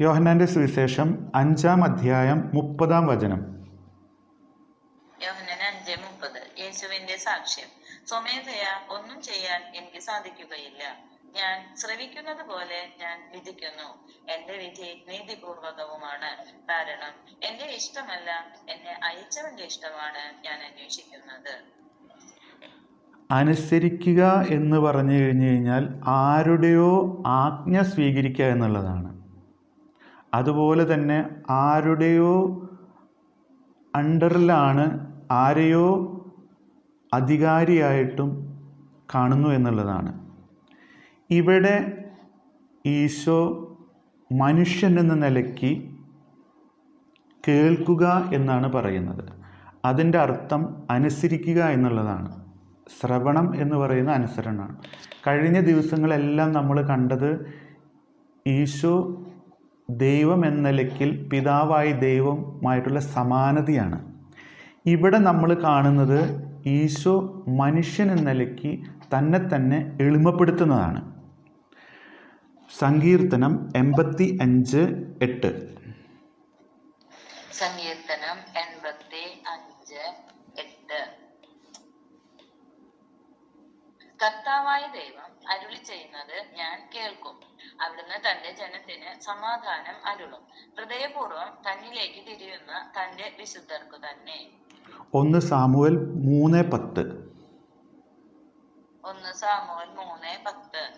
യോഹന്നാന്റെ സുവിശേഷം അഞ്ചാം അധ്യായം മുപ്പതാം വചനം. യേശുവിന്റെ സാക്ഷ്യം. സ്വമേധയാ ഒന്നും ചെയ്യാൻ എനിക്ക് സാധിക്കുകയില്ല. ഞാൻ ശ്രവിക്കുന്നത് പോലെ ഞാൻ വിധിക്കുന്നു. എന്റെ വിധി നീതിപൂർവകവുമാണ്. കാരണം എന്റെ ഇഷ്ടമല്ല എന്നെ അയച്ചവന്റെ ഇഷ്ടമാണ് ഞാൻ അന്വേഷിക്കുന്നത്. അനുസരിക്കുക എന്ന് പറഞ്ഞു കഴിഞ്ഞു കഴിഞ്ഞാൽ ആരുടെയോ ആജ്ഞ സ്വീകരിക്കുക എന്നുള്ളതാണ്. അതുപോലെ തന്നെ ആരുടെയോ അണ്ടറിലാണ് ആരെയോ അധികാരിയായിട്ടും കാണുന്നു എന്നുള്ളതാണ്. ഇവിടെ ഈശോ മനുഷ്യൻ എന്ന നിലയ്ക്ക് കേൾക്കുക എന്നാണ് പറയുന്നത്. അതിന്റെ അർത്ഥം അനുസരിക്കുക എന്നുള്ളതാണ്. ശ്രവണം എന്ന് പറയുന്ന അനുസരണമാണ്. കഴിഞ്ഞ ദിവസങ്ങളെല്ലാം നമ്മൾ കണ്ടത് ഈശോ ദൈവം എന്ന നിലയ്ക്കിൽ പിതാവായി ദൈവമായിട്ടുള്ള സമാനതയാണ്. ഇവിടെ നമ്മൾ കാണുന്നത് ഈശോ മനുഷ്യൻ എന്ന നിലയ്ക്ക് തന്നെ തന്നെ എളിമപ്പെടുത്തുന്നതാണ്. സങ്കീർത്തനം എൺപത്തി അഞ്ച് എട്ട്. സങ്കീർത്തനം എൺപത്തി അഞ്ച് എട്ട് കർത്താവായ ദൈവം അരുളി ചെയ്യുന്നത് ഞാൻ കേൾക്കും. അവിടുന്ന് തന്റെ ജനത്തിന് സമാധാനം അരുളും. ഹൃദയപൂർവം തന്നിലേക്ക് തിരിയുന്ന തന്റെ വിശുദ്ധർക്കു തന്നെ. ഒന്ന് സാമുവൽ മൂന്ന് പത്ത്. ഒന്ന് സാമുവൽ മൂന്ന് പത്ത്.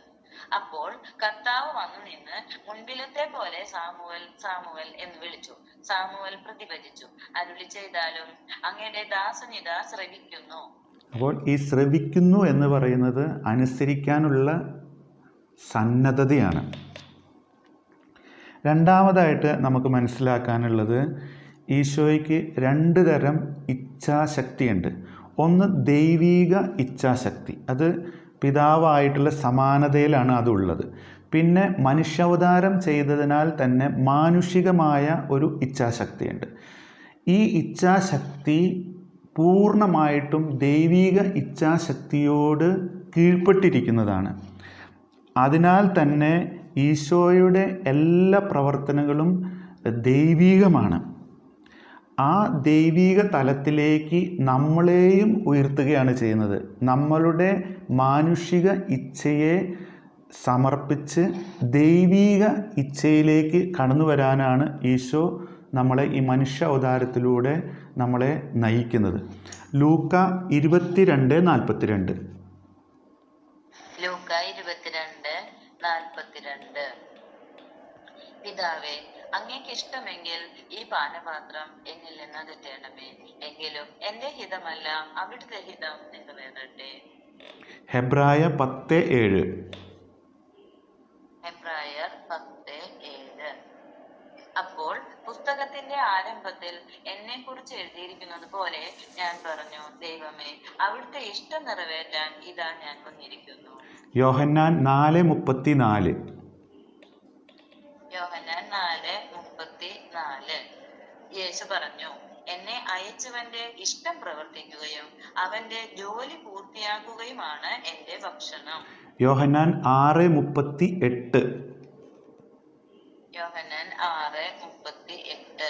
അപ്പോൾ കർത്താവ് വന്നു നിന്ന് മുൻപിലത്തെ പോലെ സാമുവൽ സാമുവൽ എന്ന് വിളിച്ചു. സാമുവൽ പ്രതിഭജിച്ചു. അരുളി ചെയ്താലും അങ്ങയുടെ ദാസനിത ശ്രവിക്കുന്നു. അപ്പോൾ ഈ ശ്രവിക്കുന്നു എന്ന് പറയുന്നത് അനുസരിക്കാനുള്ള സന്നദ്ധതയാണ്. രണ്ടാമതായിട്ട് നമുക്ക് മനസ്സിലാക്കാനുള്ളത് ഈശോയ്ക്ക് രണ്ട് തരം ഇച്ഛാശക്തിയുണ്ട്. ഒന്ന് ദൈവീക ഇച്ഛാശക്തി. അത് പിതാവായിട്ടുള്ള സമാനതയിലാണ് അതുള്ളത്. പിന്നെ മനുഷ്യാവതാരം ചെയ്തതിനാൽ തന്നെ മാനുഷികമായ ഒരു ഇച്ഛാശക്തിയുണ്ട്. ഈ ഇച്ഛാശക്തി പൂർണമായിട്ടും ദൈവീക ഇച്ഛാശക്തിയോട് കീഴ്പ്പെട്ടിരിക്കുന്നതാണ്. അതിനാൽ തന്നെ ഈശോയുടെ എല്ലാ പ്രവർത്തനങ്ങളും ദൈവീകമാണ്. ആ ദൈവീക തലത്തിലേക്ക് നമ്മളെയും ഉയർത്തുകയാണ് ചെയ്യുന്നത്. നമ്മളുടെ മാനുഷിക ഇച്ഛയെ സമർപ്പിച്ച് ദൈവീക ഇച്ഛയിലേക്ക് കടന്നു വരാനാണ് ഈശോ നമ്മളെ ഈ മനുഷ്യ അവതാരത്തിലൂടെ നമ്മളെ നയിക്കുന്നത്. ലൂക്ക ഇരുപത്തിരണ്ട് നാൽപ്പത്തിരണ്ട്. ലൂക്ക ഇരുപത്തിരണ്ട് നാൽപ്പത്തിരണ്ട്. പിതാവേ അങ്ങേക്ക് ഇഷ്ടമെങ്കിൽ ഈ പാനപാത്രം എന്നിൽ നിന്ന് എങ്കിലും എന്റെ ഹിതമല്ല അവിടുത്തെ ഹിതം നിറവേറട്ടെ. ഹെബ്രായ പത്ത് ഏഴ്. ഇതാ ഞാൻ വന്നിരിക്കുന്നു. യോഹന്നാൻ നാല് മുപ്പത്തി നാല് യോഹന്നാൻ നാല് മുപ്പത്തി നാല് യേശു പറഞ്ഞു എന്നെ അയച്ചവന്റെ ഇഷ്ടം പ്രവർത്തിക്കുകയും അവന്റെ ജോലി പൂർത്തിയാക്കുകയുമാണ് എന്റെ ഭക്ഷണം. യോഹന്നാൻ ആറ് മുപ്പത്തി എട്ട് യോഹന്നാൻ ആറ് മുപ്പത്തി എട്ട്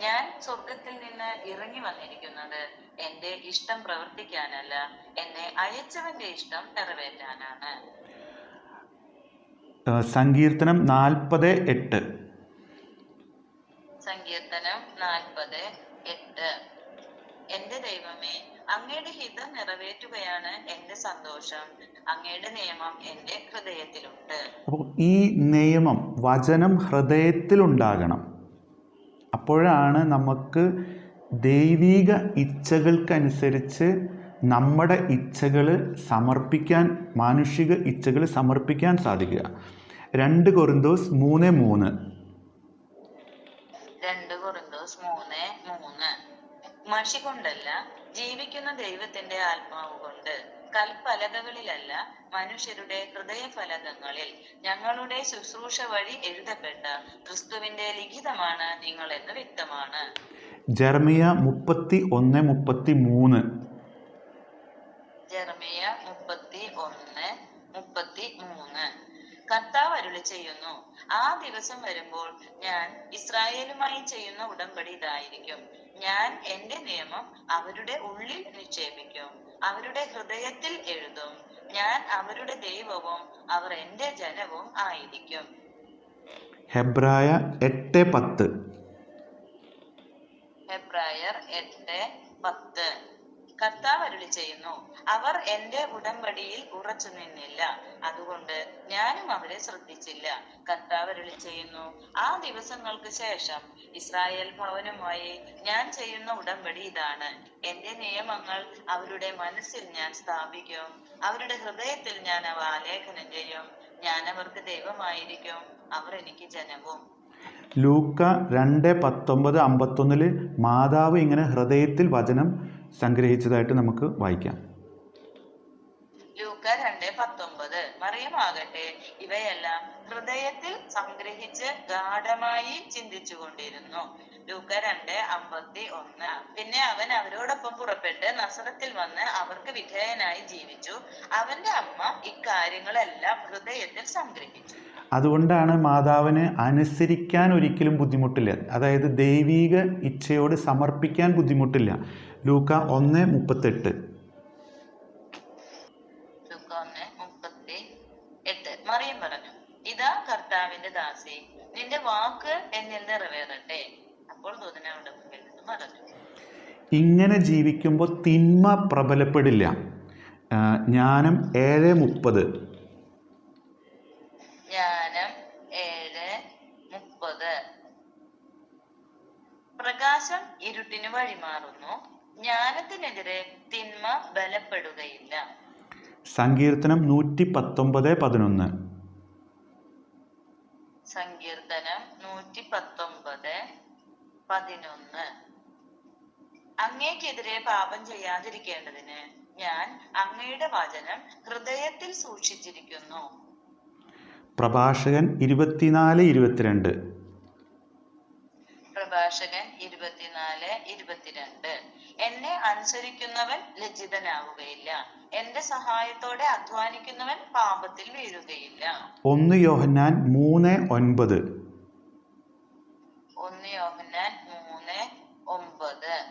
ഞാൻ സ്വർഗത്തിൽ നിന്ന് ഇറങ്ങി വന്നിരിക്കുന്നത് എന്റെ ഇഷ്ടം പ്രവർത്തിക്കാനല്ല എന്നെ അയച്ചവന്റെ ഇഷ്ടം നിറവേറ്റാനാണ്. സങ്കീർത്തനം നാൽപ്പത് എട്ട്. സങ്കീർത്തനം നാൽപ്പത് എട്ട്. എന്റെ ദൈവമേ അങ്ങയുടെ ഹിതം നിറവേറ്റുകയാണ് എന്റെ സന്തോഷം. അങ്ങയുടെ നിയമം എന്റെ ഹൃദയത്തിലുണ്ട്. അപ്പോൾ ഈ നിയമം വചനം ഹൃദയത്തിലുണ്ടാകണം. അപ്പോഴാണ് നമുക്ക് ദൈവീക ഇച്ഛകൾക്കനുസരിച്ച് നമ്മുടെ ഇച്ഛകൾ സമർപ്പിക്കാൻ മാനുഷിക ഇച്ഛകൾ സമർപ്പിക്കാൻ സാധിക്കുക. രണ്ട് കൊറിന്തോസ് മൂന്ന് മൂന്ന്. രണ്ട് കൊറിന്തോസ് മൂന്ന് മൂന്ന്. മഷി കൊണ്ടല്ല ജീവിക്കുന്ന ദൈവത്തിന്റെ ആത്മാവ് കൊണ്ട്. കൽപ്പലകകളിലല്ല മനുഷ്യരുടെ ഹൃദയഫലകങ്ങളിൽ. ഞങ്ങളുടെ ശുശ്രൂഷ വഴി എഴുതപ്പെട്ട ക്രിസ്തുവിന്റെ ലിഖിതമാണ് നിങ്ങളെന്ന് വ്യക്തമാണ്. ജർമിയ മുപ്പത്തി ഒന്ന് മുപ്പത്തി മൂന്ന് ജർമിയ മുപ്പത്തി ഒന്ന് മുപ്പത്തി മൂന്ന് കർത്താവ് അരുളി ചെയ്യുന്നു ആ ദിവസം വരുമ്പോൾ ഞാൻ ഇസ്രായേലുമായി ചെയ്യുന്ന ഉടമ്പടി ഇതായിരിക്കും. ഞാൻ എന്റെ നിയമം അവരുടെ ഉള്ളിൽ നിക്ഷേപിക്കും അവരുടെ ഹൃദയത്തിൽ എഴുതും. ഞാൻ അവരുടെ ദൈവവും അവർ എന്റെ ജനവും ആയിരിക്കും. ഹെബ്രായ എട്ട് പത്ത് ഹെബ്രായർ എട്ട് പത്ത് കർത്താവ് അരുളി ചെയ്യുന്നു അവർ എന്റെ ഉടമ്പടിയിൽ ഉറച്ചു നിന്നില്ല. അതുകൊണ്ട് ഞാനും അവരെ ശ്രദ്ധിച്ചില്ല. കർത്താവ് അരുളി ചെയ്യുന്നു ആ ദിവസങ്ങൾക്ക് ശേഷം ഇസ്രായേൽ ഭവനുമായി ഞാൻ ചെയ്യുന്ന ഉടമ്പടി ഇതാണ്. എന്റെ നിയമങ്ങൾ അവരുടെ മനസ്സിൽ ഞാൻ സ്ഥാപിക്കും. അവരുടെ ഹൃദയത്തിൽ ഞാൻ അവ ആലേഖനം ചെയ്യും. ഞാൻ അവർക്ക് ദൈവമായിരിക്കും. അവർ എനിക്ക് ജനവും. ലൂക്ക രണ്ട് പത്തൊമ്പത് അമ്പത്തൊന്നിൽ മാതാവ് ഇങ്ങനെ ഹൃദയത്തിൽ വചനം സംഗ്രഹിച്ചതായിട്ട് നമുക്ക് വായിക്കാം. ലൂക്ക ഇവയെല്ലാം ഹൃദയത്തിൽ സംഗ്രഹിച്ച് ഗാഠമായി ചിന്തിച്ചു കൊണ്ടിരുന്നു ലൂക്ക രണ്ട് അമ്പത്തി ഒന്ന്. പിന്നെ അവൻ അവരോടൊപ്പം പുറപ്പെട്ട് നസറത്തിൽ വന്ന് അവർക്ക് വിധേയനായി ജീവിച്ചു. അവന്റെ അമ്മ ഇക്കാര്യങ്ങളെല്ലാം ഹൃദയത്തിൽ സംഗ്രഹിച്ചു. അതുകൊണ്ടാണ് മാതാവിന് അനുസരിക്കാൻ ഒരിക്കലും ബുദ്ധിമുട്ടില്ല. അതായത് ദൈവീക ഇച്ഛയോട് സമർപ്പിക്കാൻ ബുദ്ധിമുട്ടില്ല. ലൂക്ക ഒന്ന് മുപ്പത്തെട്ട്. മറിയം പറഞ്ഞു ഇതാ കർത്താവിന്റെ ദാസി നിന്റെ വാക്ക് എന്നിൽ നിറവേറട്ടെ. അപ്പോൾ ദൂതൻ അവരുടെ മുമ്പിൽ നിന്ന് മറഞ്ഞു. ഇങ്ങനെ ജീവിക്കുമ്പോൾ തിന്മ പ്രബലപ്പെടില്ല. ജ്ഞാനം ഏഴ് മുപ്പത്. ഇരുട്ടിന് വഴിമാറുന്നു. ജ്ഞാനത്തിനെതിരെ തിന്മ ബലപ്പെടുകയില്ല. സങ്കീർത്തനം നൂറ്റി പത്തൊമ്പത് പതിനൊന്ന്. സങ്കീർത്തനം നൂറ്റി പത്തൊമ്പത് പതിനൊന്ന്. അങ്ങേക്കെതിരെ പാപം ചെയ്യാതിരിക്കേണ്ടതിന് ഞാൻ അങ്ങയുടെ വചനം ഹൃദയത്തിൽ സൂക്ഷിച്ചിരിക്കുന്നു. പ്രഭാഷകൻ ഇരുപത്തിനാല് ഇരുപത്തിരണ്ട്. പ്രഭാഷകൻ ഇരുപത്തിനാല് ഇരുപത്തിരണ്ട്. എന്നെ അനുസരിക്കുന്നവൻ ലജ്ജിതനാവുകയില്ല. എന്റെ സഹായത്തോടെ അധ്വാനിക്കുന്നവൻ പാപത്തിൽ വീഴുകയില്ല. ഒന്ന് യോഹന്നാൻ മൂന്ന് ഒൻപത്. ഒന്ന് യോഹന്നാൻ മൂന്ന് ഒമ്പത്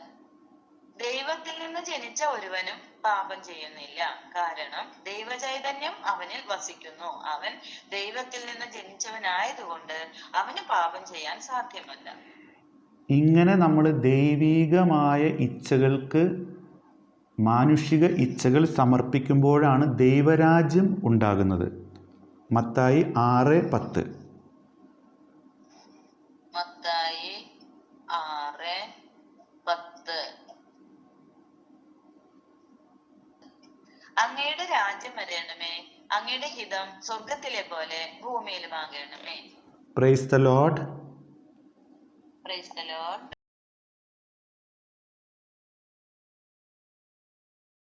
ദൈവത്തിൽ നിന്ന് ജനിച്ച ഒരുവനും പാപം ചെയ്യുന്നില്ല. കാരണം ദൈവചൈതന്യം അവനിൽ വസിക്കുന്നു. അവൻ ദൈവത്തിൽ നിന്ന് ജനിച്ചവനായതുകൊണ്ട് അവന് പാപം ചെയ്യാൻ സാധ്യമല്ല. ഇങ്ങനെ നമ്മൾ ദൈവീകമായ ഇച്ഛകൾക്ക് മാനുഷിക ഇച്ഛകൾ സമർപ്പിക്കുമ്പോഴാണ് ദൈവരാജ്യം ഉണ്ടാകുന്നത്. മത്തായി ആറ് പത്ത്. അങ്ങയുടെ രാജ്യം വരേണമേ. അങ്ങയുടെ ഹിതം സ്വർഗത്തിലെ പോലെ ഭൂമിയിലുമാകണമേ praise the Lord praise the Lord